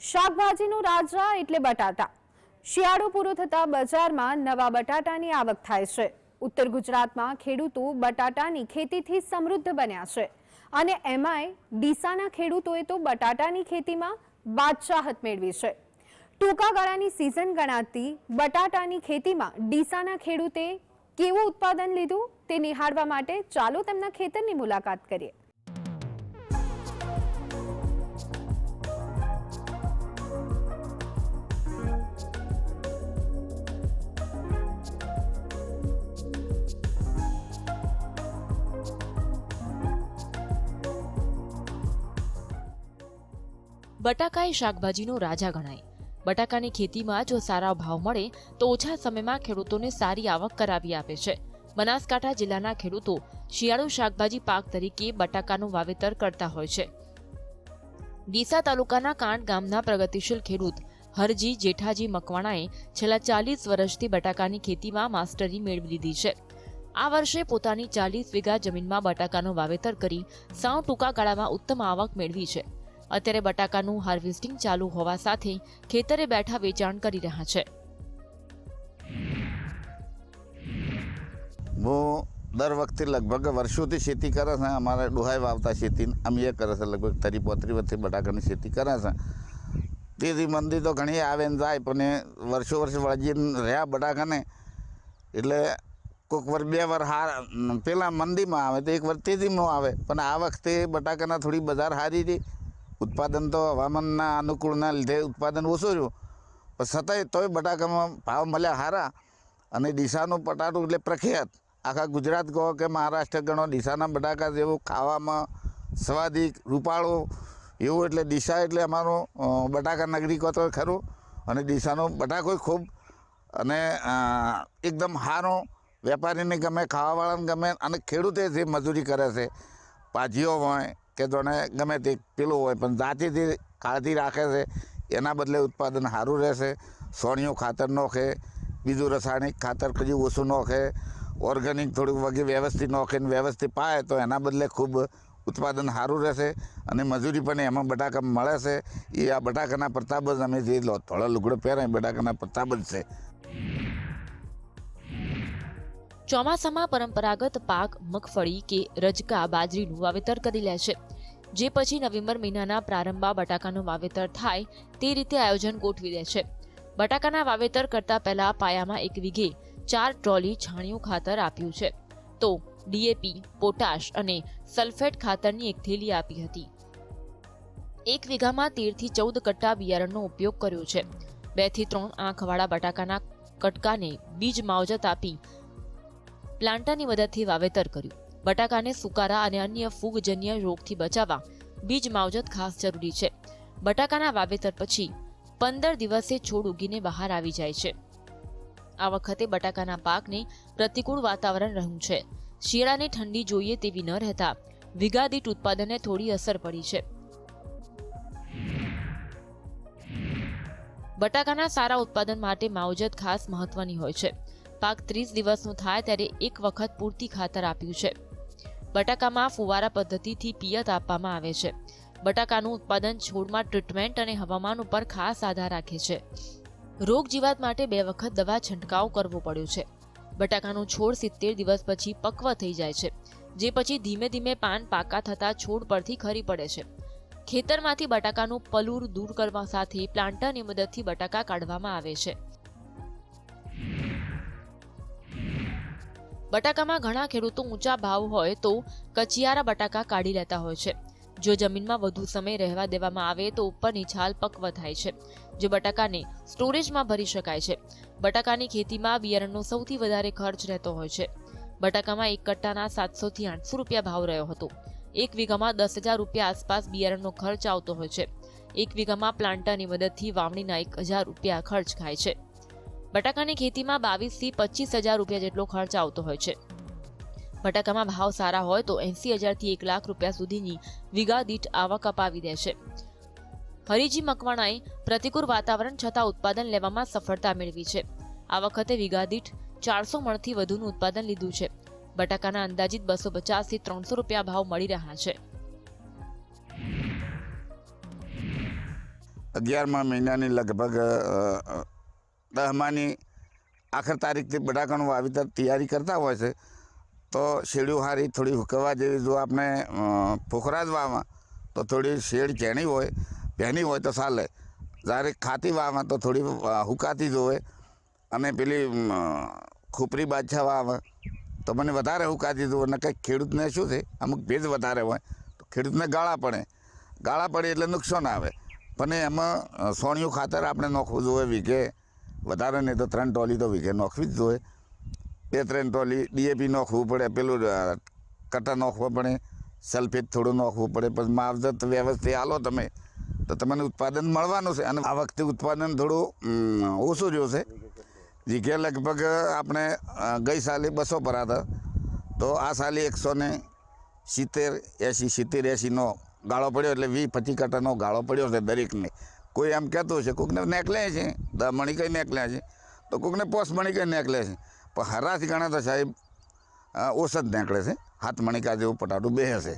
શાકભાજીનું રાજા એટલે બટાટા. શિયાળો પૂરો થતાં બજારમાં નવા બટાટાની આવક થાય છે. ઉત્તર ગુજરાતમાં ખેડૂતો બટાટાની ખેતીથી સમૃદ્ધ બન્યા છે. અને એમાંય ડીસાના ખેડૂતોએ તો બટાટાની ખેતીમાં બાદશાહત મેળવી છે. ટૂંકા ગાળાની સિઝન ગણાતી બટાટાની ખેતીમાં ડીસાના ખેડૂતે કેવું ઉત્પાદન લીધું તે નિહાળવા માટે ચાલો તેમના ખેતરની મુલાકાત કરીએ. બટાકા એ શાકભાજીનો રાજા ગણાય. બટાકાની ખેતીમાં જો સારા ભાવ મળે, તો ઓછા સમયમાં ખેડૂતોને સારી આવક કરાવી આપે છે. બનાસકાંઠા જિલ્લાના ખેડૂતો શિયાળુ શાકભાજી પાક તરીકે બટાકાનું વાવેતર કરતા હોય છે. ડીસા તાલુકાના કાંડ ગામના પ્રગતિશીલ ખેડૂત હરજી જેઠાજી મકવાણાએ છેલ્લા ચાલીસ વર્ષથી બટાકાની ખેતીમાં માસ્ટરી મેળવી લીધી છે. આ વર્ષે પોતાની ચાલીસ વીઘા જમીનમાં બટાકાનું વાવેતર કરી સાવ ટૂંકા ગાળામાં ઉત્તમ આવક મેળવી છે. અત્યારે બટાકાનું હાર્વેસ્ટિંગ ચાલુ હોવા સાથે ખેતરે બેઠા વેચાણ કરી રહ્યા છે. હું દર વખતે લગભગ વર્ષોથી ખેતી કરે છે. અમારે ડોહાઈ વાવતા ખેતી, અમે એ કરે છે. લગભગ તરી પોતરી વર્ષથી બટાકાની ખેતી કરે છે. તેથી મંદી તો ઘણી આવે ને જાય, પણ વર્ષો વર્ષ વળગીને રહ્યા બટાકાને. એટલે કોઈક વાર બે વાર હાર પહેલાં મંદીમાં આવે, તો એક વાર તેજીમાં આવે. પણ આ વખતે બટાકાના થોડી બજાર સારી હતી. ઉત્પાદન તો હવામાનના અનુકૂળના લીધે ઉત્પાદન ઓછું રહ્યું. પણ છતાંય તોય બટાકામાં ભાવ મળ્યા સારા અને ડીસાનું પટાટું એટલે પ્રખ્યાત. આખા ગુજરાત કહો કે મહારાષ્ટ્ર ગણો, ડીસાના બટાકા જેવું ખાવામાં સ્વાદિક રૂપાળો એવું એટલે ડીસા એટલે અમારું બટાકા નગરી કહો તો ખરું. અને ડીસાનો બટાકોય ખૂબ અને એકદમ સારો વેપારીને ગમે, ખાવાવાળાને ગમે અને ખેડૂતે જે મજૂરી કરે છે, પાજીઓ હોય કે જોને ગમે તે પેલું હોય, પણ જાતિથી કાળજી રાખે છે, એના બદલે ઉત્પાદન સારું રહેશે. સોણિયું ખાતર નોખે, બીજું રાસાયણિક ખાતર કદી ઓછું નોખે, ઓર્ગેનિક થોડુંક વગેરે વ્યવસ્થિત નોખે ને વ્યવસ્થિત પાય તો એના બદલે ખૂબ ઉત્પાદન સારું રહેશે. અને મજૂરી પણ એમાં બટાકા મળે છે. એ આ બટાકાના પ્રતાપ જ અમે જે થોડા લુગડો પહેરાય બટાકાના પ્રતાપ જ છે. ચોમાસામાં પરંપરાગત પાક મગફળી કે રજકા બાજરીનું વાવેતર કરી લે છે. જે પછી નવેમ્બર મહિનાના પ્રારંભમાં બટાકાનું વાવેતર થાય તે રીતે આયોજન ગોઠવી દે છે. બટાકાના વાવેતર કરતા પહેલા પાયામાં એક વીઘે ચાર ટ્રોલી છાણિયું ખાતર આપ્યું છે. તો ડીએપી પોટાશ અને સલ્ફેટ ખાતરની એક થેલી આપી હતી. એક વીઘામાં તેરથી ચૌદ કટ્ટા બિયારણનો ઉપયોગ કર્યો છે. બેથી ત્રણ આંખવાળા બટાકાના કટકાને બીજ માવજત આપી પ્લાન્ટરની મદદથી વાવેતર કર્યું. બટાકાને સુકારા અને અન્ય ફૂગજન્ય રોગથી બચાવવા બીજ માવજત ખાસ જરૂરી છે. બટાકાના વાવેતર પછી પંદર દિવસે છોડ ઉગીને બહાર આવી જાય છે. આ વખતે બટાકાના પાકને પ્રતિકૂળ વાતાવરણ રહ્યું છે. શિયાળાની ઠંડી જોઈએ તેવી ન રહેતા વીઘા દીઠ ઉત્પાદનને થોડી અસર પડી છે. બટાકાના સારા ઉત્પાદન માટે માવજત ખાસ મહત્વની હોય છે. પાક ત્રીસ દિવસનું થાય ત્યારે એક વખત પૂરતી ખાતર આપ્યું છે. બટાકામાં ફુવારા પદ્ધતિથી પિયત આપવામાં આવે છે. બટાકાનું ઉત્પાદન છોડમાં ટ્રીટમેન્ટ અને હવામાન ઉપર ખાસ આધાર રાખે છે. રોગ જીવાત માટે બે વખત દવા છંટકાવ કરવો પડ્યો છે. બટાકાનું છોડ સિત્તેર દિવસ પછી પક્વ થઈ જાય છે, જે પછી ધીમે ધીમે પાન પાકા થતા છોડ પરથી ખરી પડે છે. ખેતરમાંથી બટાકાનું પલૂર દૂર કરવા સાથે પ્લાન્ટરની મદદથી બટાકા કાઢવામાં આવે છે. બટાકામાં ઘણા ખેડૂતો ઊંચા ભાવ હોય તો કચિયારા બટાકા કાઢી લેતા હોય છે. જો જમીનમાં વધુ સમય રહેવા દેવામાં આવે તો ઉપરની છાલ પક્વ થાય છે, જે બટાકાને સ્ટોરેજમાં ભરી શકાય છે. બટાકાની ખેતીમાં બિયારણનો સૌથી વધારે ખર્ચ રહેતો હોય છે. બટાકામાં એક કટ્ટાના સાતસો થી આઠસો રૂપિયા ભાવ રહ્યો હતો. એક વીઘામાં દસ હજાર રૂપિયા આસપાસ બિયારણનો ખર્ચ આવતો હોય છે. એક વીઘામાં પ્લાન્ટરની મદદથી વાવણીના એક હજાર રૂપિયા ખર્ચ થાય છે. બટાકાની ખેતીમાં બાવીસથી પચીસ હજાર રૂપિયા જેટલો ખર્ચ આવતો હોય છે. બટાકામાં ભાવ સારા હોય તો એંસી હજારથી એક લાખ રૂપિયા સુધીની વીઘા દીઠ આવક અપાવી દે છે. હરીજી મકવાણાએ પ્રતિકૂળ વાતાવરણ છતાં ઉત્પાદન લેવામાં સફળતા મેળવી છે. આ વખતે વીઘા દીઠ ચારસો મણથી વધુનું ઉત્પાદન લીધું છે. બટાકાના અંદાજિત બસો પચાસથી ત્રણસો રૂપિયા ભાવ મળી રહ્યા છે. અગિયારમા મહિનાની લગભગ દહમાની આખર તારીખથી બટાકાનું વાવેતર તૈયારી કરતા હોય છે તો શેરડીઓ હારી થોડી હુકવા જેવી જો આપણે અ, ફોખરા જ વાવા તો થોડી શેડ ચેણી હોય પહેની હોય તો ચાલે જ્યારે ખાતી વાવમાં તો થોડી હુકાતી જ હોય. અને પેલી ખોપરી બાદશાહ વાવમાં તો મને વધારે હુકાતી જ અને કંઈક ખેડૂતને શું છે અમુક ભેજ વધારે હોય તો ખેડૂતને ગાળા પડે. ગાળા પડે એટલે નુકસાન આવે. પણ એમાં સોણિયું ખાતર આપણે નોખવું જોઈએ વીઘે વધારે નહીં તો ત્રણ ટોલી તો વીઘે નોખવી જ જોઈએ. બે, ત્રણ ટોલી ડીએપી નોખવું પડે, પેલું કટર નોખવું પડે, સલ્ફેટ થોડું નોખવું પડે, પછી માવજત વ્યવસ્થિત આલો તમે, તો તમને ઉત્પાદન મળવાનું છે. અને આ વખતે ઉત્પાદન થોડું ઓછું છે વીઘે લગભગ આપણે ગઈ સાલે બસો પર હતા તો આ સાલે એકસો ને સિત્તેર એંસી, સિત્તેર એંસીનો ગાળો પડ્યો એટલે વીસ પચીસ કટાનો ગાળો પડ્યો છે દરેકને. કોઈ એમ કહેતું છે, કોકને નેકલે છે, દમણી મણી કંઈ નેકલ્યા છે, તો કોઈકને પોસ મણી કંઈ નેકલે છે. પણ હરાથી ગણે તો સાહેબ ઓછ જ નીકળે છે હાથ મણિકા જેવું પટાટું બેસે